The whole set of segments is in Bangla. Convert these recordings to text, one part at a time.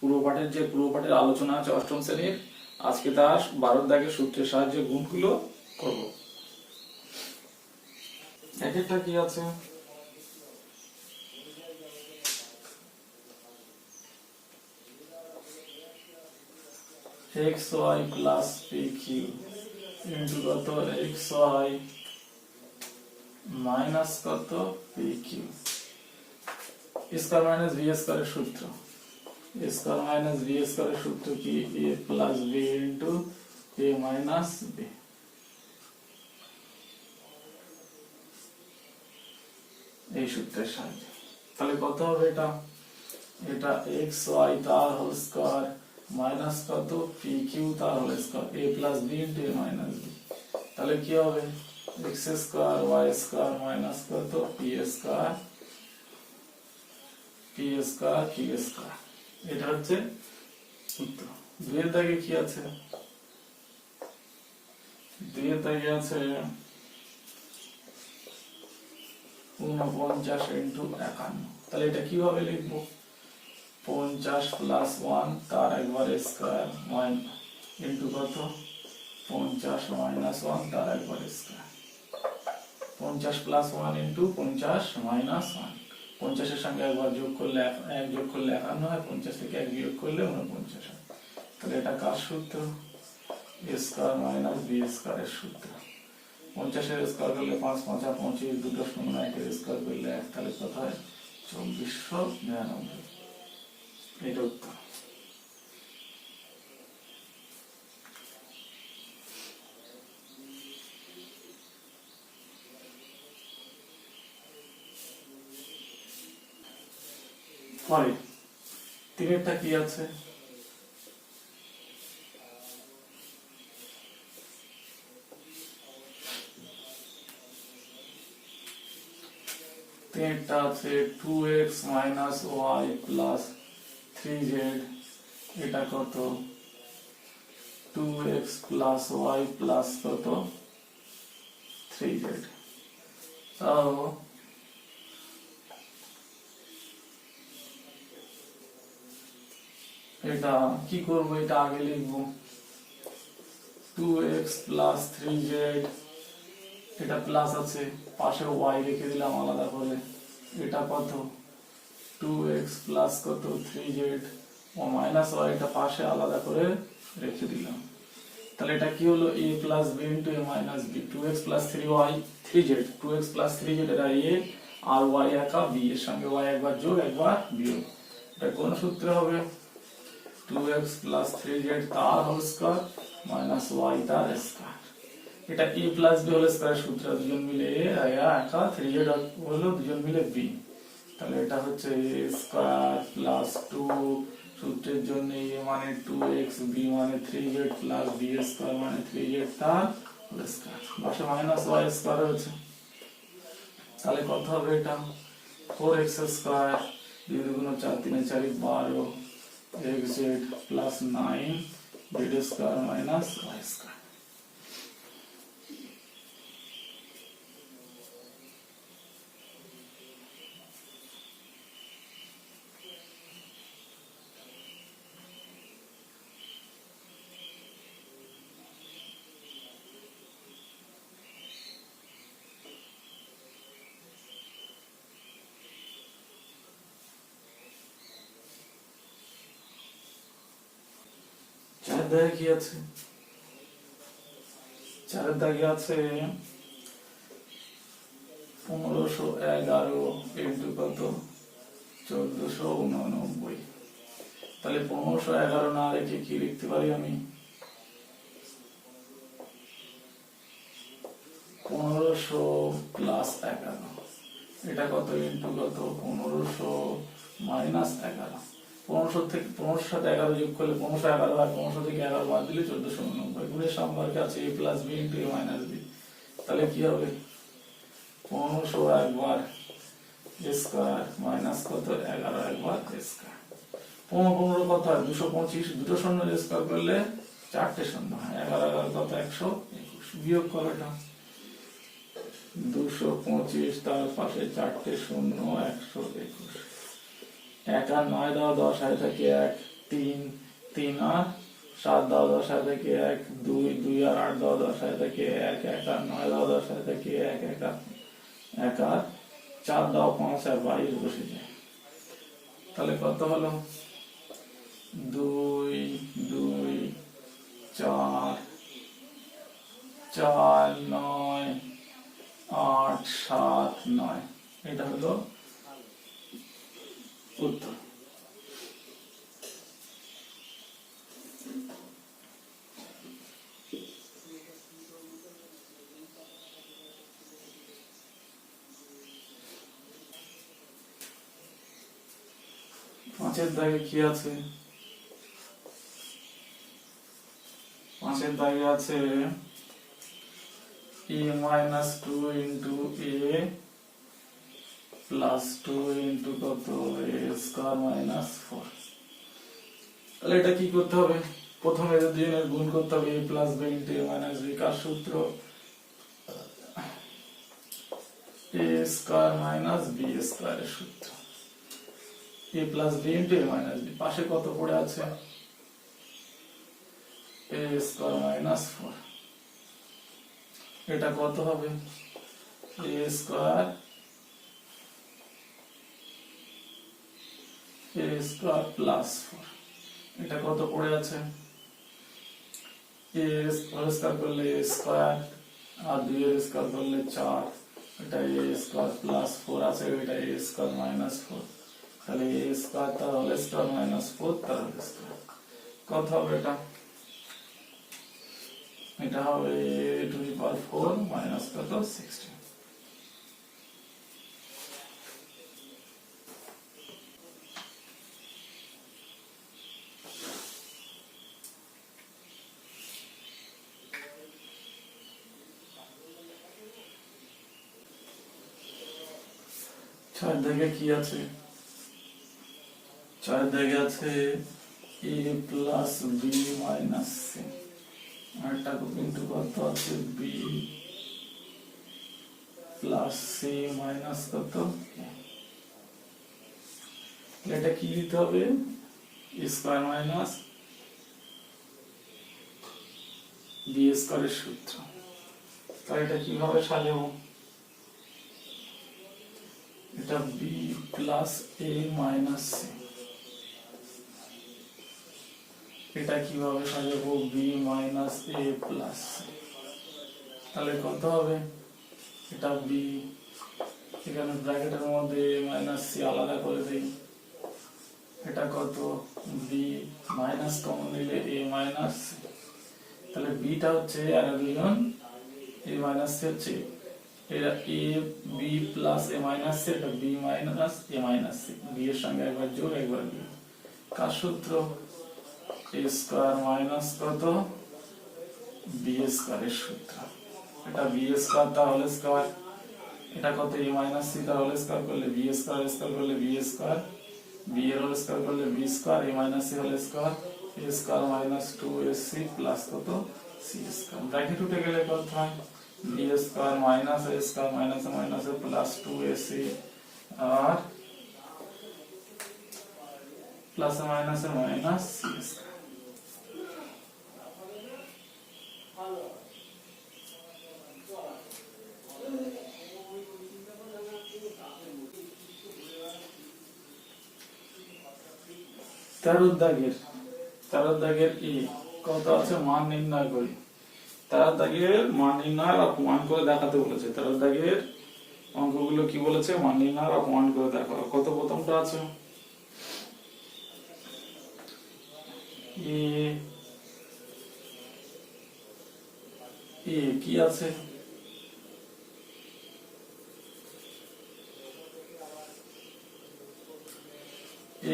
পূর্বপাঠের যে পূর্বপাঠের আলোচনা আছে অষ্টম শ্রেণির, আজকে তার বারো দাগের সূত্রের সাহায্যে গুণগুলো করব। এক একটা কি আছে? প্লাস পি কিউ ইন্টু কত? ওয়াই মাইনাস কত? স্কোয়ার মাইনাস বি স্কোয়ারের সূত্র। স্কোয়ার মাইনাস বি স্কোয়ারের সূত্র কি A plus B into A minus B এই সূত্রের সাহায্যে তাহলে কত হবে এটা এটা এক্স ওয়াই তার হোল স্কোয়ার মাইনাস কত পি কিউ তার whole square A plus B into A minus B তাহলে কি হবে X square Y square minus কত P square P square Q square এটা হচ্ছে উত্তর দুইয়ের দাগে কি আছে? দুইয়ের দাগে আছে উনপঞ্চাশ ইন্টু একান্ন। তাহলে এটা কীভাবে লিখব? পঞ্চাশ প্লাস ওয়ান তার একবার স্কোয়ার ওয়ান ইন্টু কত? পঞ্চাশ মাইনাস ওয়ান তার একবার স্কোয়ার পঞ্চাশ প্লাস ওয়ান ইন্টু পঞ্চাশ মাইনাস ওয়ান পঞ্চাশের সঙ্গে একবার যোগ করলে এক- যোগ করলে একান্ন হয়, পঞ্চাশ থেকে এক বিয়োগ করলে উনপঞ্চাশ হয়। তাহলে এটা কার সূত্র? স্কোয়ার মাইনাস বি স্কোয়ারের সূত্র। পঞ্চাশের স্কোয়ার করলে পাঁচ, পাঁচা পঁচিশ দুটো শূন্য একের স্কোয়ার করলে এক, তাহলে কত হয়? চব্বিশশো নিরানব্বই। এটা উত্তর। পরে তিনেরটা কি আছে? তিনটা আছে two X minus Y plus three Z এটা কত? Two X plus Y plus কত? থ্রি জেড তাও এটা কি করব? এটা আগে লিখব। Two X plus three Z এটা প্লাস আছে। পাশে ওয়াই রেখে দিলাম আলাদা করে। এটা কত? টু এক্স প্লাস কত? থ্রি জেড ও মাইনাস ওয়াই এটা পাশে আলাদা করে রেখে দিলাম। তাহলে এটা কি হলো? A plus B into A minus Z two X plus three Z এটা এ আর ওয়াই একা বি এর সঙ্গে ওয়াই একবার যোগ, একবার বিয়োগ। এটা কোন সূত্রে হবে? Two X plus three Z তার হোল স্কোয়ার মাইনাস ওয়াই তার স্কোয়ার এটা A plus B whole square সূত্র দুজন মিলে এ একা থ্রি জেড হলো দুজন মিলে বি তাহলে এটা হচ্ছে এ স্কোয়ার প্লাস টু সূত্রের জন্য এ মানে টু এক্স বি মানে three Z plus B square মানে থ্রি জেড তার হোল স্কোয়ার পাশে মাইনাস ওয়াই স্কোয়ার হচ্ছে তাহলে কত হবে এটা? ফোর এক্স স্কোয়ার দুই দুগুণ চার তিনে চারি বারো। X Z plus nine Z square minus Y square চার দাগে কি আছে। চারের দাগে আছে। পনেরোশো এগারো ইন্টু কত চোদ্দশো উননব্বই। তাহলে পনেরোশো এগারো না রেখে কি লিখতে পারি আমি? পনেরোশো প্লাস এগারো। এটা কত? ইন্টু কত? পনেরোশো মাইনাস এগারো। পনেরোশো থেকে পনেরোশো এগারো যোগ করলে পনেরোশো এগারো হয় পনেরোশো থেকে এগারো বাদ দিলে চোদ্দশো উননব্বই গুণের সম্পর্কে আছে A plus B into minus B তাহলে কি হবে? পনেরোশো একবার স্কোয়ার মাইনাস কত? এগারো একবার পনেরো পনেরো কত হয়? দুশো পঁচিশ। দুটো শূন্য স্কোয়ার করলে চারটে শূন্য হয়। এগারো এগারো কত? একশো একুশ। বিয়োগ করো এটা। দুশো পঁচিশ তার পাশে চারটে শূন্য, একশো একুশ। এক আর নয় দাও দশ হয় থাকে এক, তিন তিন আর সাত দাও দশ দশায় থেকে এক, দুই দুই আর আট দাও দশ দশায় থেকে এক এক আর নয় দাও দশায় থেকে এক এক আর এক আর, চার দাও পাঁচ আর বাইশ বসে যায়। তাহলে কত হলো? দুই দুই, চার চার, নয়, আট, সাত, নয়। এটা হলো উত্তর পাঁচের দাগে কি আছে? পাঁচের দাগে আছে e minus two into A plus two into কত? এ স্কোয়ার মাইনাস ফোর তাহলে এটা কি করতে হবে? প্রথমে দুজনের গুণ করতে হবে A plus B into A minus B কার সূত্র? এ স্কোয়ার মাইনাস বি স্কোয়ারের সূত্র। A plus B into A minus B পাশে কত পড়ে আছে? এ স্কোয়ার মাইনাস ফোর এটা কত হবে? A square A square plus four এটা কত পড়ে আছে? এ হোল স্কোয়ার করলে এ স্কোয়ার আর দুই এর স্কোয়ার করলে চার। এটা এ স্কোয়ার প্লাস ফোর আছে, এটা এ স্কোয়ার মাইনাস ফোর তাহলে এ স্কোয়ার তার হোল স্কোয়ার মাইনাস ফোর তার হোল স্কোয়ার কত হবে এটা? এটা হবে A to the power four minus কত? সিক্সটিন ছয় দাগে কি আছে? ছয় দাগে আছে, A plus B minus C আরটা কিন্তু কত আছে? বি প্লাস সি মাইনাস কত? এটা কি দিতে হবে? স্কোয়ার মাইনাস বি স্কোয়ারের সূত্র। তাহলে এটা কীভাবে সাজাবো? এটা B plus A minus C এটা কীভাবে সাজাবো? বি মাইনাস এ প্লাস তাহলে কত হবে? এটা বি এখানে ব্র্যাকেটের মধ্যে মাইনাস সি আলাদা করে দেই। এটা কত? বি মাইনাস কমন নিলে এ মাইনাস তাহলে বিটা হচ্ছে দুজন এ মাইনাস সি হচ্ছে এটা A B plus A minus C এটা B minus A minus C B এর সঙ্গে একবার যোগ একবার বিয়োগ। কার সূত্র? এ স্কোয়ার মাইনাস কত? বি স্কোয়ারের সূত্র। এটা বি স্কোয়ার তাহলে স্কোয়ার এটা কত? এ মাইনাস সি তাহলে স্কোয়ার করলে বি স্কোয়ার স্কোয়ার করলে বি স্কোয়ার বি এর হোল স্কোয়ার করলে B square A minus C whole square A square minus two A C plus কত? সি স্কোয়ার ব্র্যাকেট উঠে গেলে কত হয়? B square minus A square minus minus plus two A C R plus minus minus তেরো দাগের তেরো দাগের ই কত আছে? মান নির্ণয় করি। তেরো দাগের মানিনার অপমান করে দেখাতে বলেছে। তেরো দাগের অঙ্কগুলো কি বলেছে? মান নির্ণয় আর অপমান করে দেখো। কত প্রথমটা আছে? কি আছে?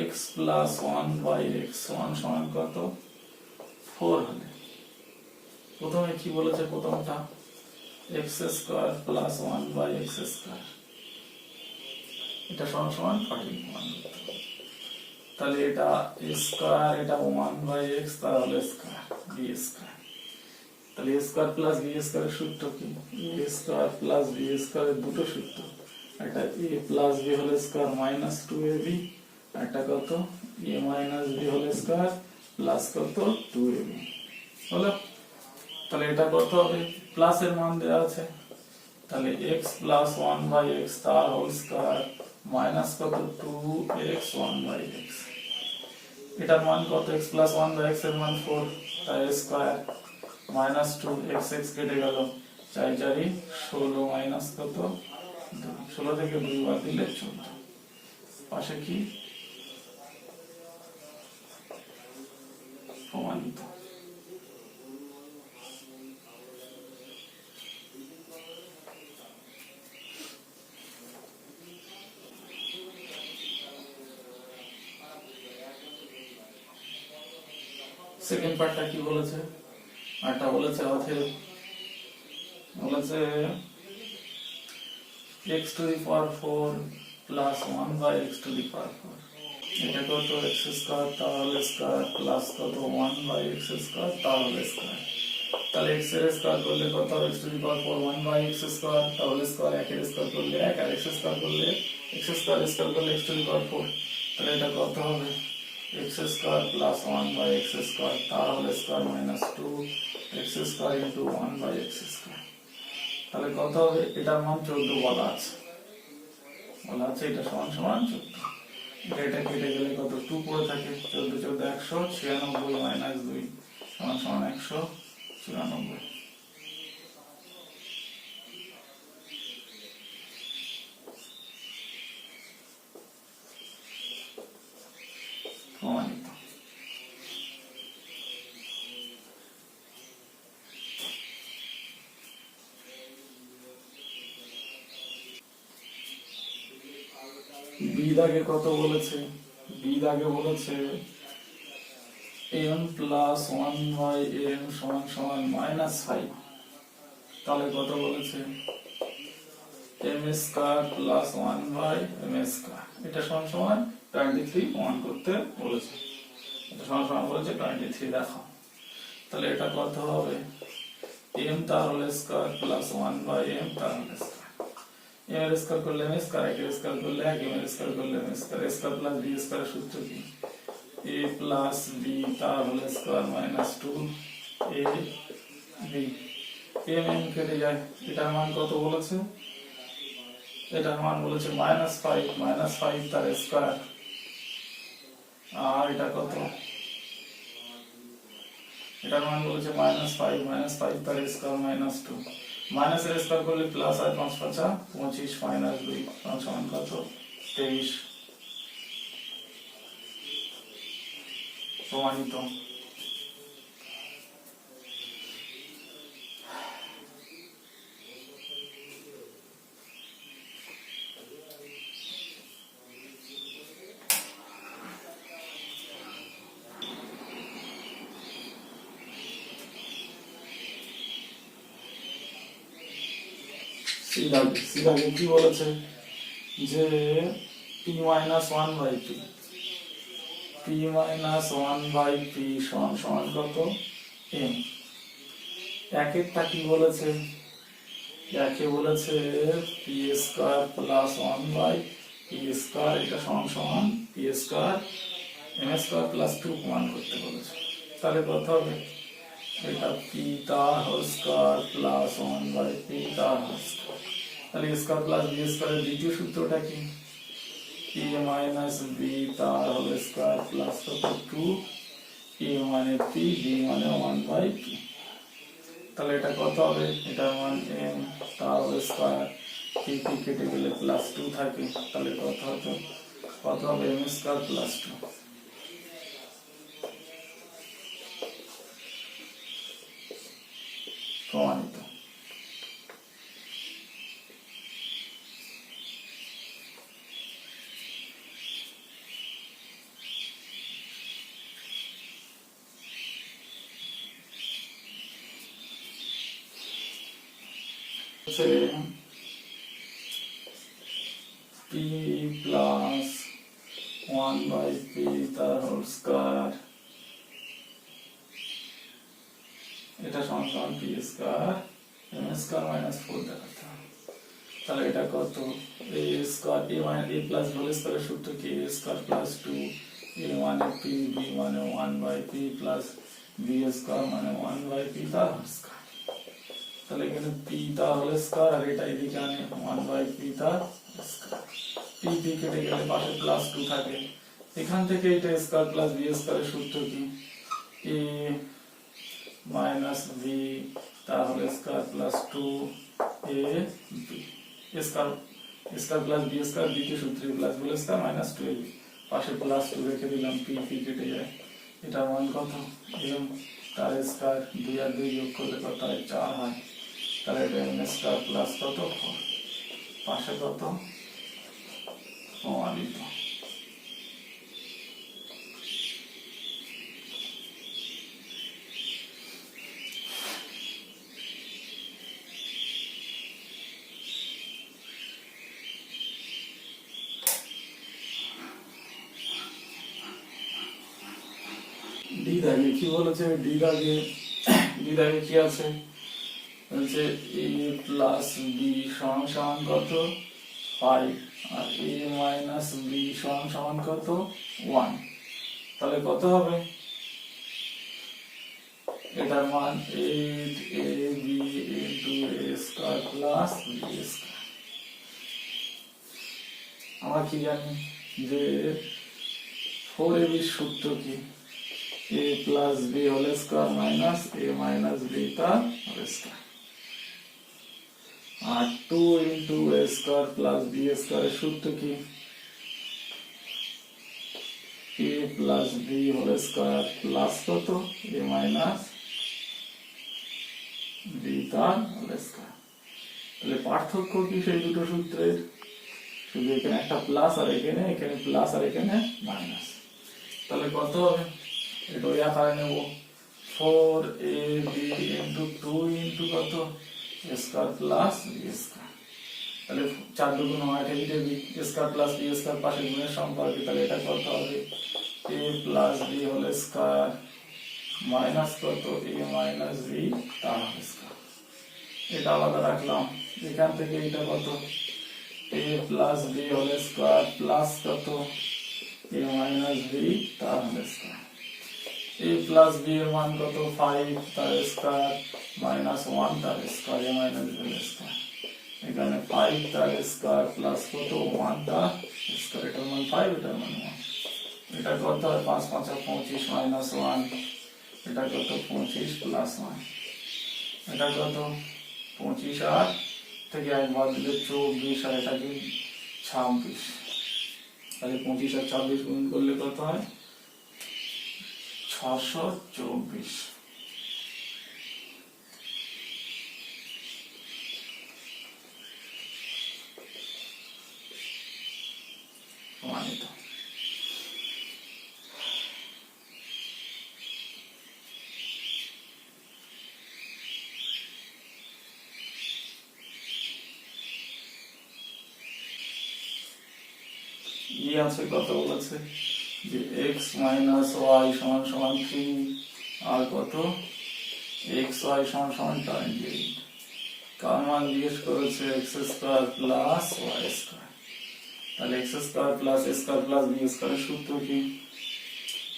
X plus one by X one সমান কত? ফোর হলে প্রথমে কি বলেছে? প্রথমটা X square plus one by X square এটা সমান সমান ফর্টি ওয়ান তাহলে এটা স্কোয়ার এটা ওয়ান বাই এক্স তাহলে স্কোয়ার বি স্কোয়ার তাহলে এ স্কোয়ার প্লাস বি স্কোয়ারের সূত্র কি? এ স্কোয়ার প্লাস বি স্কোয়ারের দুটো সূত্র। একটা এ প্লাস বি হলে square minus two A B একটা কত? A minus B whole square plus কত? টু এ বি হলো তাহলে এটা কত হবে প্লাস এর মান দেওয়া আছে। তাহলে X plus one by X তার হোল স্কোয়ার মাইনাস কত? Two X one by X এটার মান কত? এক্স প্লাস ওয়ান বাই এক্সের মান ফোর তাই square minus two X X কেটে গেল। চাই চারি ষোলো মাইনাস কত। ষোলো থেকে দুই বাদ দিলে চোদ্দ। পাশে কি? প্রমাণিত। বলেছে একটা বলেছে অথেব বলেছে, x to the power 4 plus 1 by x to the power 4 এটা কত x স্কয়ার তাহলে স্কয়ার প্লাস কত? 1 by x স্কয়ার তাহলে স্কয়ার তাহলে x এর স্কয়ার করলে কত? x to the power 4 1 by x square তাহলে স্কয়ার এক এর স্কয়ার করলে এক, আর x স্কয়ার করলে, x স্কয়ার স্কয়ার করলে x to the power 4 তাহলে এটা কত হবে? X square plus 1 by x square তাহলে square minus 2 x square into 1 by x square তাহলে কত হবে? এটার মান চোদ্দ বলা আছে। বলা আছে, এটা সমান সমান চোদ্দ। এটা এটা কেটে গেলে কত? টু পড়ে থাকে। চোদ্দ চোদ্দ, একশো, ছিয়ানব্বই মাইনাস দুই, সমান সমান একশো, চুরানব্বই প্রমাণিত বি দাগে কত বলেছে? বি দাগে বলেছে, M plus one by M সমান সমান মাইনাস ফাইভ। তাহলে কত বলেছে? M plus one by M square. এটা সমান সমান টোয়েন্টি থ্রি ওয়ান করতে বলেছে। এটা সমান সমান বলেছে টোয়েন্টি থ্রি দেখো। তাহলে এটা কত হবে? এম তাহলে square plus one by M square. M এর স্কয়ার করলে এম স্কয়ার এর স্কয়ার করলে এক এম এর স্কয়ার করলে M square square plus B square সূত্র কি? এ প্লাস বি তার whole square minus two A B M M কেটে যায় এটার মান কত বলেছে? এটার মান বলেছে মাইনাস ফাইভ মাইনাস ফাইভ তার স্কয়ার আর এটা কত? এটার মান বলেছে মাইনাস ফাইভ মাইনাস ফাইভ তার স্কয়ার মাইনাস টু মাইনাস এর স্কয়ার করলে প্লাস আর পাঁচ পাঁচা পঁচিশ মাইনাস দুই পাঁচ সমান কত তেইশ প্রমাণিত সিরাজ সিরাজে কি বলেছে? যে P minus one by P P minus one by P সমান সমান কত? এম একেরটা কি বলেছে? একে বলেছে P square plus one by P square এটা সমান সমান P square M square plus two প্রমাণ করতে বলেছে। তাহলে কত হবে। এটা পি তার whole square plus one by P তার হোল স্কয়ার তাহলে স্কোয়ার প্লাস বি স্কোয়ারের দ্বিতীয় সূত্রটা কি? পি মাইনাস বি তার হোল স্কোয়ার প্লাস কত? টু। পি মানে পি বি মানে ওয়ান বাই পি তাহলে এটা কত হবে? এটা মান এম। তার হোল স্কোয়ার। পি পি কেটে গেলে প্লাস টু থাকে? তাহলে কত হতো? কত হবে? M square plus two. প্রমাণিত হচ্ছে P plus one by P তার হোল এটা সমান P square M square minus four দেখাতে তাহলে এটা কত? A square A minus A plus whole স্কোয়ারের সূত্র কি? A square plus two A মানে পি বি মানে one by P plus B square মানে ওয়ান বাই পি তার স্কোয়ার তাহলে এখানে পি তার হোল স্কোয়ার আর এটা এদিকে আনে ওয়ান বাই পি তার পি পি কেটে গেলে পাশে প্লাস টু থাকে। এখান থেকে এটা স্কোয়ার প্লাস বি স্কোয়ারের সূত্র কি? এ মাইনাস বি তাহলে square plus two A B square square plus B square B কে সূত্রে প্লাস বলে স্কোয়ার মাইনাস টু এ পাশে প্লাস টু রেখে দিলাম পি পি কেটে যায়। এটা মান কত? এরকম তার স্কোয়ার দুই আর দুই যোগ করলে কত হয়? চার হয়। তাহলে এম স্কোয়ার কত পাশে কত? প্রমাণিত ডি দাগে কি বলেছে? ডি দাগে ডি দাগে কি আছে? বলছে এ প্লাস বি সমান সমান কত? ফাইভ আর এ মাইনাস বি সমান সমান কত? ওয়ান তাহলে কত হবে? এটার মান eight A B into A square plus B square আমরা কি জানি যে ফোর এ বির সূত্র কি? A plus b whole square minus a minus b তার whole square. R two into A square plus B square সূত্র কি? A plus B whole square plus কত? এ মাইনাস বি তার হোল স্কোয়ার তাহলে পার্থক্য কি সেই দুটো সূত্রের? শুধু এখানে একটা প্লাস আর এখানে এখানে প্লাস আর এখানে মাইনাস তাহলে কত হবে? এটা ওই আকারে নেব। Four A B into two into কত? স্কোয়ার প্লাস বি স্কোয়ার তাহলে চার দুগুণ এদিকে B square plus B square পাশে গুণের সম্পর্কে, তাহলে এটা কত হবে। A plus B whole square minus কত? এ মাইনাস বি তার স্কোয়ার এটা আলাদা রাখলাম। এখান থেকে এটা কত? A plus B whole square plus কত? এ মাইনাস বি তার স্কোয়ার a প্লাস বি এর মান কত? ফাইভ তার স্কোয়ার মাইনাস ওয়ান তার square A minus B square এখানে ফাইভ তার স্কোয়ার প্লাস কত? ওয়ান তার স্কোয়ার এটার মান ফাইভ এটার মান ওয়ান এটা কত? হয় পাঁচ পাঁচা পঁচিশ মাইনাস ওয়ান এটা কত? পঁচিশ প্লাস ওয়ান এটা কত? পঁচিশ আর থেকে এক বাদ দিলে চব্বিশ, আর এটা কি? ছাব্বিশ। তাহলে পঁচিশ আর ছাব্বিশ গুণ করলে কত হয়? ছশো চব্বিশ। প্রমাণিত। আছে কত বলেছে? যে এক্স মাইনাস ওয়াই সমান সমান থ্রি আর কত? এক্স ওয়াই সমান সমান টোয়েন্টি এইট কার মান জিজ্ঞেস করেছে? X square plus Y square তাহলে X square plus square plus B স্কোয়ারের সূত্র কি?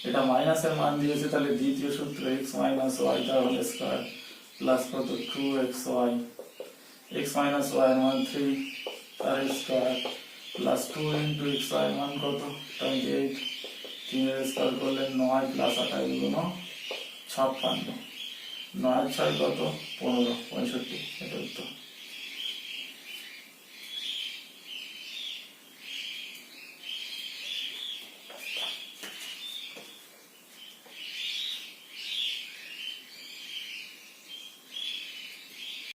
এটা মাইনাসের মান দিয়েছে, তাহলে দ্বিতীয় সূত্র এক্স মাইনাস ওয়াই তার হোল স্কোয়ার প্লাস কত? Two X Y X minus Y মান থ্রি তার square plus two into X Y মান কত? টোয়েন্টি এইট তিনের স্কোয়ার করলে নয় প্লাস আঠাশ গুণ ছাপ্পান্ন। নয় ছয় কত? পনেরো, পঁয়ষট্টি, এটা উত্তর।